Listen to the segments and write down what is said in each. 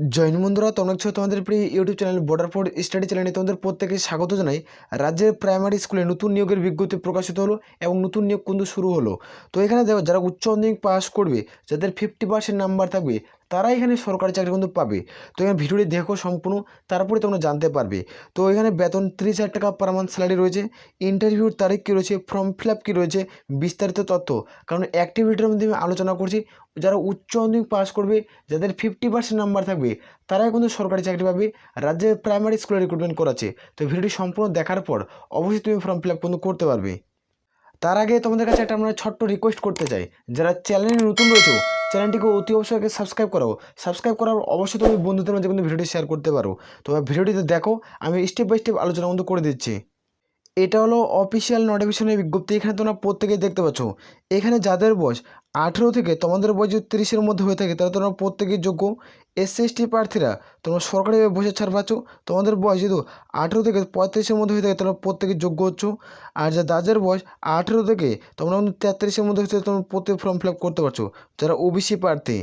জৈন বন্ধুরা তোমরা ছো তোমাদের প্রিয় YouTube channel border ford study চ্যানেলে তোমাদের প্রত্যেকে স্বাগত জানাই। রাজ্যের প্রাইমারি স্কুলে নতুন নিয়োগের বিজ্ঞপ্তি প্রকাশিত হলো এবং নতুন নিয়োগ কিন্তু শুরু হলো। তো এখানে দেখো, যারা উচ্চ মাধ্যমিক পাস করবে, যাদের ফিফটি পার্সেন্ট নাম্বার থাকবে তারা এখানে সরকারি চাকরি কিন্তু পাবে। তো এখানে ভিডিওটি দেখো সম্পূর্ণ, তারপরে তোমরা জানতে পারবে। তো এখানে বেতন ত্রিশ হাজার টাকা পার মান্থ স্যালারি রয়েছে। ইন্টারভিউর তারিখ কী রয়েছে? ফর্ম ফিল আপ কী রয়েছে? বিস্তারিত তথ্য। কারণ অ্যাক্টিভিটির মধ্যে আমি আলোচনা করছি, যারা উচ্চ মাধ্যমিক পাস করবে, যাদের ফিফটি পার্সেন্ট নাম্বার থাকবে, তারাই কিন্তু সরকারি চাকরি পাবে। রাজ্যের প্রাইমারি স্কুলে রিক্রুটমেন্ট করাচ্ছে। তো ভিডিওটি সম্পূর্ণ দেখার পর অবশ্যই তুমি ফর্ম ফিল আপ কিন্তু করতে পারবে। তার আগে তোমাদের কাছে একটা আমরা ছোট্ট রিকোয়েস্ট করতে চাই। যারা চ্যানেলে নতুন রয়েছে চ্যানেলটিকে অতি অবশ্যই আগে সাবস্ক্রাইব করো সাবস্ক্রাইব করার অবশ্যই তুমি বন্ধুদের মধ্যে কিন্তু ভিডিওটি শেয়ার করতে পারো। তো ভিডিওটিতে দেখো, আমি স্টেপ বাই স্টেপ আলোচনা কিন্তু করে দিচ্ছি। এটা হলো অফিসিয়াল নোটিফিকেশনের বিজ্ঞপ্তি। এখানে তোমরা প্রত্যেকেই দেখতে পাচ্ছ। এখানে যাদের বয়স আঠেরো থেকে তোমাদের বয়স যদি তিরিশের মধ্যে হয়ে থাকে, তাহলে তোমরা প্রত্যেকেই যোগ্য এসসি এসটি প্রার্থীরা। তোমরা সরকারিভাবে বসে ছাড় পাচ্ছ। তোমাদের বয়স যদি আঠেরো থেকে পঁয়ত্রিশের মধ্যে হয়ে থাকে তোমরা প্রত্যেকে যোগ্য হচ্ছ। আর যা যাদের বয়স আঠেরো থেকে তোমরা কিন্তু তেত্রিশের মধ্যে হচ্ছে তোমরা প্রত্যেক ফর্ম ফিল করতে পারছ। যারা ওবিসি প্রার্থী,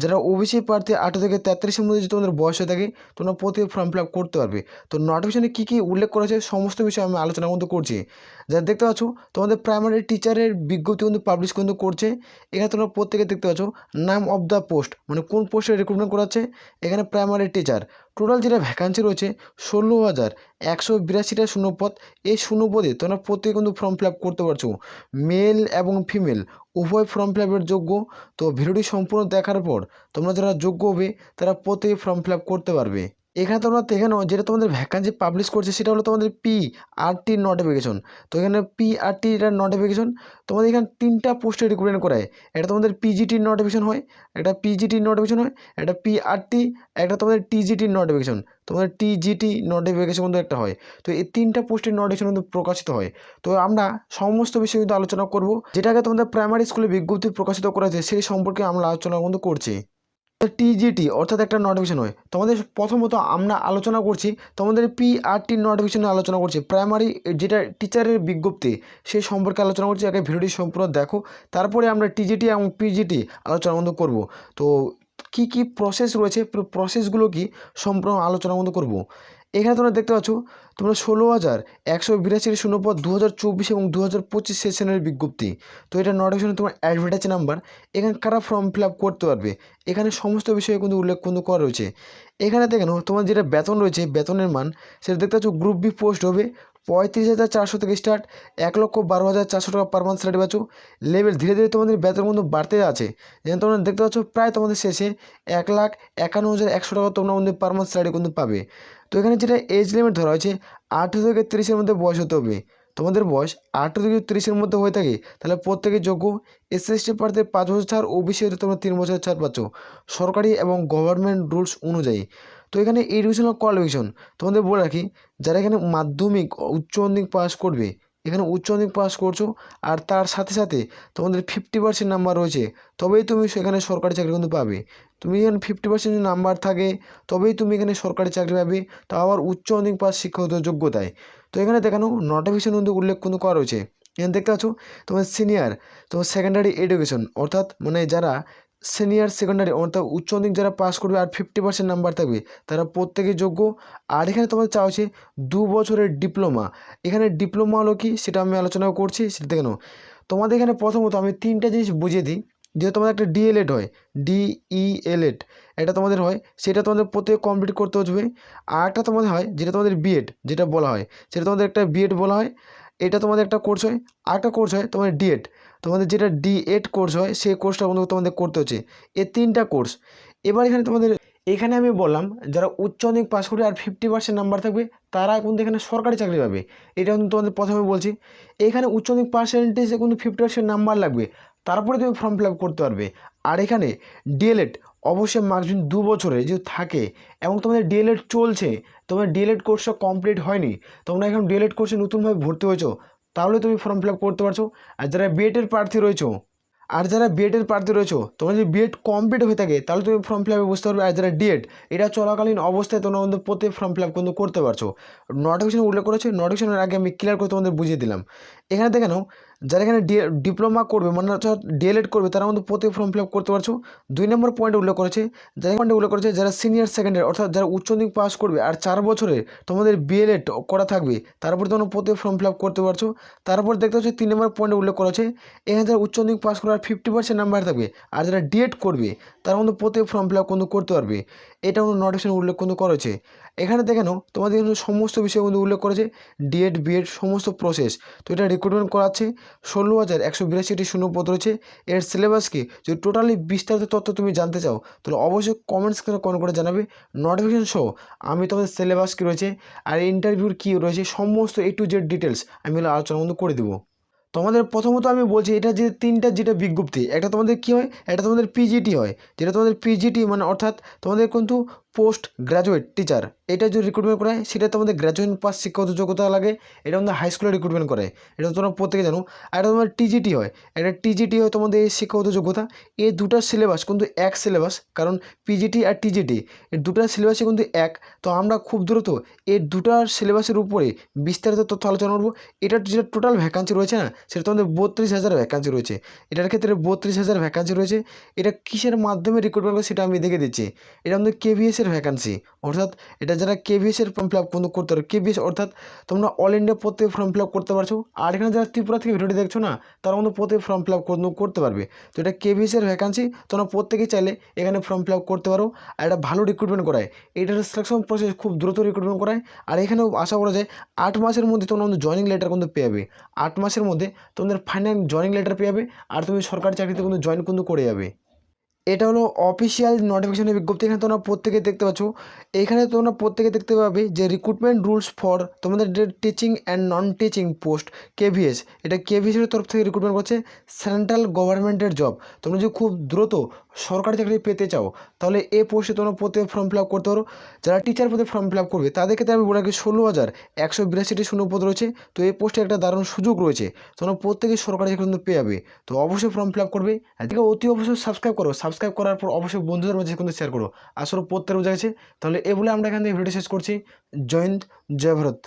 যারা ওবিসি প্রার্থী আঠেরো থেকে তেত্রিশের মধ্যে যদি তোমাদের বয়স হয়ে থাকে, তোমরা প্রত্যেক ফর্ম ফিল করতে পারবে। তো নোটিফিকেশনে কী কী উল্লেখ করা আছে, সমস্ত বিষয় আমি আলোচনা কিন্তু করছি। যারা দেখতে পাচ্ছ, তোমাদের প্রাইমারি টিচারের বিজ্ঞপ্তি কিন্তু পাবলিশ কিন্তু করছে। এখানে তোমরা প্রত্যেকে দেখতে পাচ্ছ নাম অফ দ্য পোস্ট মানে কোন পোস্টে রিক্রুটমেন্ট করাচ্ছে এখানে প্রাইমারি টিচার টোটাল যেটা ভ্যাকান্সি রয়েছে ষোলো হাজার একশো বিরাশিটা শূন্যপদ। এই শূন্যপদে তোমরা প্রত্যেকে কিন্তু ফর্ম ফিল করতে পারছ। মেল এবং ফিমেল উভয় ফর্ম ফিল যোগ্য। তো ভিডিওটি সম্পূর্ণ দেখার পর তোমরা যারা যোগ্য হবে, তারা প্রত্যেকে ফর্ম ফিল করতে পারবে। এখানে তোমরা দেখে নাও যেটা তোমাদের ভ্যাকান্সি পাবলিশ করছে সেটা হলো তোমাদের পি আর টি নোটিফিকেশন তো এখানে পি আর টি এটার নোটিফিকেশন তোমাদের এখানে তিনটা পোস্টে রিক্রুটমেন্ট করায়। একটা তোমাদের পিজিটির নোটিফিকেশন হয়, একটা পিজিটির নোটিফিকেশন হয়, একটা পি আর টি একটা তোমাদের টিজিটির নোটিফিকেশন তোমাদের টিজিটি নোটিফিকেশন কিন্তু একটা হয়। তো এই তিনটা পোস্টের নোটিফিকেশন কিন্তু প্রকাশিত হয়। তো আমরা সমস্ত বিষয়ে কিন্তু আলোচনা করব। যেটাকে তোমাদের প্রাইমারি স্কুলে বিজ্ঞপ্তি প্রকাশিত করা হয়েছে সেই সম্পর্কে আমরা আলোচনা কিন্তু করছি। টিজিটি অর্থাৎ একটা নোটিফিকেশন হয়। তোমাদের প্রথমত আমরা আলোচনা করছি, তোমাদের পি আর টি নোটিফিকেশনে আলোচনা করছি। প্রাইমারি যেটা টিচারের বিজ্ঞপ্তি সেই সম্পর্কে আলোচনা করছি। আগে ভিডিওটি সম্পূর্ণ দেখো। তারপরে আমরা টিজিটি এবং পিজিটি আলোচনা বন্ধ করব। তো কি কি প্রসেস রয়েছে? প্রসেসগুলো কি? সম্পূর্ণ আলোচনা বন্ধ করব। এখানে তোমরা দেখতে পাচ্ছ, তোমরা ষোলো হাজার একশো বিরাশির শূন্যপদ দু হাজার এবং দু হাজার পঁচিশ সেশনের বিজ্ঞপ্তি। তো এটা নোটিফিকেশনে তোমার অ্যাডভার্টাইজ নাম্বার এখানে কারা ফর্ম ফিল আপ করতে পারবে? এখানে সমস্ত বিষয়ে কিন্তু উল্লেখ কিন্তু করা রয়েছে। এখানে দেখে নাও, তোমার যেটা বেতন রয়েছে, বেতনের মান, সেটা দেখতে পাচ্ছ গ্রুপ বি পোস্ট হবে। পঁয়ত্রিশ হাজার চারশো থেকে স্টার্ট এক লক্ষ বারো হাজার চারশো টাকা পার মান্থ স্যালারি পাচ্ছ। লেভেল ধীরে ধীরে তোমাদের বেতন কিন্তু বাড়তে আছে যেন তোমরা দেখতে পাচ্ছ, প্রায় তোমাদের শেষে এক লাখ একান্ন হাজার একশো টাকা তোমরা আমাদের পার মান্থ স্যালারি কিন্তু পাবে। তো এখানে যেটা এজ লিমিট ধরা হয়েছে, আঠেরো থেকে তিরিশের মধ্যে বয়স হতে হবে। তোমাদের বয়স আঠেরো থেকে তিরিশের মধ্যে হয়ে থাকে, তাহলে প্রত্যেকে যোগ্য এসসি এসটি প্রার্থী পাঁচ বছর ছাড় ওবিসি হতে তোমরা তিন বছর ছাড় পাচ্ছ, সরকারি এবং গভর্নমেন্ট রুলস অনুযায়ী। তো এখানে এডুকেশনাল কোয়ালিফিকেশন তোমাদের বলে রাখি, যারা এখানে মাধ্যমিক উচ্চ মাধ্যমিক পাস করবে এখানে উচ্চ মাধ্যমিক পাস করছ, আর তার সাথে সাথে তোমাদের ফিফটি পার্সেন্ট নাম্বার রয়েছে, তবেই তুমি সেখানে সরকারি চাকরি কিন্তু পাবে। তুমি এখানে ফিফটি পার্সেন্ট নাম্বার থাকে, তবেই তুমি এখানে সরকারি চাকরি পাবে। তাও আবার উচ্চ মাধ্যমিক পাস শিক্ষাগত যোগ্যতায়। তো এখানে দেখানো নোটিফিকেশন কিন্তু উল্লেখ কিন্তু করা রয়েছে। এখানে দেখতে পাচ্ছ তোমার সিনিয়র তোমার সেকেন্ডারি এডুকেশন অর্থাৎ মানে যারা সিনিয়র সেকেন্ডারি অর্থাৎ উচ্চ মাধ্যমিক যারা পাস করবে আর ফিফটি পার্সেন্ট নাম্বার থাকবে, তারা প্রত্যেকে যোগ্য। আর এখানে তোমাদের চাওয়া হচ্ছে দু বছরের ডিপ্লোমা এখানে ডিপ্লোমা হলো কি? সেটা আমি আলোচনা করছি, সেটা নাও। তোমাদের এখানে প্রথমত আমি তিনটা জিনিস বুঝিয়ে দিই। যে তোমাদের একটা ডিএলএড হয় ডিইএলএড এটা তোমাদের হয়, সেটা তোমাদের প্রত্যেক কমপ্লিট করতে হবে আর একটা তোমাদের হয়, যেটা তোমাদের বিএড যেটা বলা হয়। সেটা তোমাদের একটা বিএড বলা হয়। এটা তোমাদের একটা কোর্স হয়। আর একটা কোর্স হয় তোমাদের ডিএড তোমাদের যেটা ডিএড কোর্স হয়, সেই কোর্সটা কিন্তু তোমাদের করতে হচ্ছে। এ তিনটা কোর্স এবার এখানে তোমাদের, এখানে আমি বললাম, যারা উচ্চ মাধ্যমিক পাস করে আর ফিফটি পার্সেন্ট নাম্বার থাকবে, তারা কিন্তু এখানে সরকারি চাকরি পাবে। এটা কিন্তু তোমাদের প্রথমে বলছি। এখানে উচ্চ মাধ্যমিক পার্সেন্টেজে কিন্তু ফিফটি পার্সেন্ট নাম্বার লাগবে। তারপরে তুমি ফর্ম ফিল করতে পারবে। আর এখানে ডিএলএড অবশ্যই মার্কস দু বছরে যদি থাকে এবং তোমাদের ডিএলএড চলছে তোমার ডিএলএড কোর্সটা কমপ্লিট হয়নি, তোমরা এখন ডিএলএড কোর্সে নতুনভাবে ভর্তি হয়েছো, তাহলে তুমি ফর্ম ফিল করতে পারছ। আর যারা বিএডের প্রার্থী রয়েছো, আর যারা বিএডের প্রার্থী রয়েছো তোমার যদি বিএড কমপ্লিট হয়ে থাকে, তাহলে তুমি ফর্ম ফিল আপে বুঝতে পারবে। আর যারা ডিএড এটা চলাকালীন অবস্থায় তোমরা কিন্তু প্রত্যেক ফর্ম ফিল আপ কিন্তু করতে পারছ। নোটিফিকেশন উল্লেখ করেছে নোটিফিকেশনের আগে আমি ক্লিয়ার করে তোমাদের বুঝিয়ে দিলাম। এখানে দেখে নাও যারা এখানে ডিপ্লোমা করবে মানে ডিএলএড করবে, তারা কিন্তু প্রতি ফর্ম ফিল করতে পারছ। দুই নম্বর পয়েন্ট উল্লেখ করেছে, যারা পয়েন্ট উল্লেখ করেছে, যারা সিনিয়র সেকেন্ডারি অর্থাৎ যারা উচ্চ মাধ্যমিক পাস করবে আর চার বছরে তোমাদের বিএলএড করা থাকবে তারপর তোমরা প্রতি ফর্ম ফিল করতে পারছ। তারপর দেখতে হচ্ছে তিন নম্বর পয়েন্ট উল্লেখ করেছে, এখানে যারা উচ্চ মাধ্যমিক পাস করার ফিফটি পার্সেন্ট নাম্বার থাকবে। আর যারা ডিএড করবে তারা কিন্তু প্রত্যেক ফর্ম ফিল আপ কিন্তু করতে পারবে। এটা কিন্তু নোটিফিকেশন উল্লেখ কিন্তু করেছে। এখানে দেখেন তোমাদের কিন্তু সমস্ত বিষয় কিন্তু উল্লেখ করেছে ডিএড বিএড সমস্ত প্রসেস তো এটা রিক্রুটমেন্ট করাচ্ছে, ষোলো হাজার একশো বিরাশিটি শূন্যপদ রয়েছে। এর সিলেবাস কি যদি টোটালি বিস্তারিত তথ্য তুমি জানতে চাও, তাহলে অবশ্যই কমেন্টস কমেন্ট করে জানাবে। নোটিফিকেশন সহ আমি তোমাদের সিলেবাস কী রয়েছে, আর ইন্টারভিউর কী রয়েছে, সমস্ত এ টু জেড ডিটেলস আমি আলোচনা কিন্তু করে দেবো। তোমাদের প্রথমত আমি বলছি, এটা যে তিনটা যেটা বিজ্ঞপ্তি, একটা তোমাদের কি হয়? একটা তোমাদের পিজিটি হয়। যেটা তোমাদের পিজিটি মানে অর্থাৎ তোমাদের কিন্তু পোস্ট গ্র্যাজুয়েট টিচার। এটা যে রিক্রুটমেন্ট করায় সেটা তোমাদের গ্র্যাজুয়েট পাস শিক্ষাগত যোগ্যতা লাগে, এটা আমাদের হাই স্কুলে রিক্রুটমেন্ট করে। এটা তোমরা প্রত্যেকে জানো। আর এটা তোমার টিজিটি হয়। এটা টিজিটি হয় তোমাদের এই শিক্ষাগত যোগ্যতা। এই দুটার সিলেবাস কিন্তু এক সিলেবাস কারণ পিজিটি আর টিজিটি এই দুটার সিলেবাসই কিন্তু এক। তো আমরা খুব দ্রুত এই দুটার সিলেবাসের উপরে বিস্তারিত তথ্য আলোচনা করব। এটার যেটা টোটাল ভ্যাকান্সি রয়েছে না, সেটা তোমাদের বত্রিশ হাজার ভ্যাকান্সি রয়েছে। এটার ক্ষেত্রে বত্রিশ হাজার ভ্যাকান্সি রয়েছে। এটা কিসের মাধ্যমে রিক্রুটমেন্ট করে সেটা আমি দেখে দিচ্ছি। এটা আমাদের কেভিএসের ভ্যাকান্সি অর্থাৎ এটা যারা কেভিএসের ফর্ম ফিল আপ কিন্তু করতে পারো। কেভিএস অর্থাৎ তোমরা অল ইন্ডিয়া প্রত্যেক ফর্ম ফিল আপ করতে পারছ। আর এখানে যারা ত্রিপুরা থেকে ভিডিওটি দেখছ না, তারা কিন্তু প্রত্যেক ফর্ম ফিল আপ করতে পারবে। তো এটা কেভিএসের ভ্যাকান্সি তোমরা প্রত্যেকেই চাইলে এখানে ফর্ম ফিল আপ করতে পারো। আর এটা ভালো রিক্রুটমেন্ট করায়। এটার সিলেকশন প্রসেস খুব দ্রুত রিক্রুটমেন্ট করায়। আর এখানেও আশা করা যায় আট মাসের মধ্যে তোমরা কিন্তু জয়নিং লেটার কিন্তু পেয়ে যাবে। আট মাসের মধ্যে তোমাদের ফাইনাল জয়নিং লেটার পেয়ে যাবে। আর তুমি সরকারি চাকরিতে কিন্তু জয়েন কিন্তু করে যাবে। এটা হলো অফিসিয়াল নোটিফিকেশনের বিজ্ঞপ্তি। এখানে তোমরা প্রত্যেকে দেখতে পাচ্ছ। এখানে তোমরা প্রত্যেকে দেখতে পাবে যে রিক্রুটমেন্ট রুলস ফর তোমাদের teaching and non teaching post KVS এটা কেভিএসের তরফ থেকে রিক্রুটমেন্ট করছে সেন্ট্রাল গভর্নমেন্টের জব তোমরা যদি খুব দ্রুত সরকারি চাকরি পেতে চাও, তাহলে এ পোস্টে তোমরা প্রত্যেকে ফর্ম ফিল আপ করতে পারো। যারা টিচার পদে ফর্ম ফিল আপ করবে তাদের ক্ষেত্রে আমি বলে রাখি ষোলো হাজার একশো বিরাশিটি শূন্যপদ রয়েছে। তো এই পোস্টে একটা দারুণ সুযোগ রয়েছে। তোমরা প্রত্যেকেই সরকারি চাকরি কিন্তু পেয়ে যাবে। তো অবশ্যই ফর্ম ফিল আপ করবে। এদিকে অতি অবশ্যই সাবস্ক্রাইব করো। সাবস্ক্রাইব করার পর অবশ্যই বন্ধুদের মধ্যে কিন্তু শেয়ার করো। আসলে প্রত্যেক বোঝা গেছে। তাহলে এ বলে আমরা এখান থেকে ভিডিও শেষ করছি। জয়ন্ত জয় ভারত।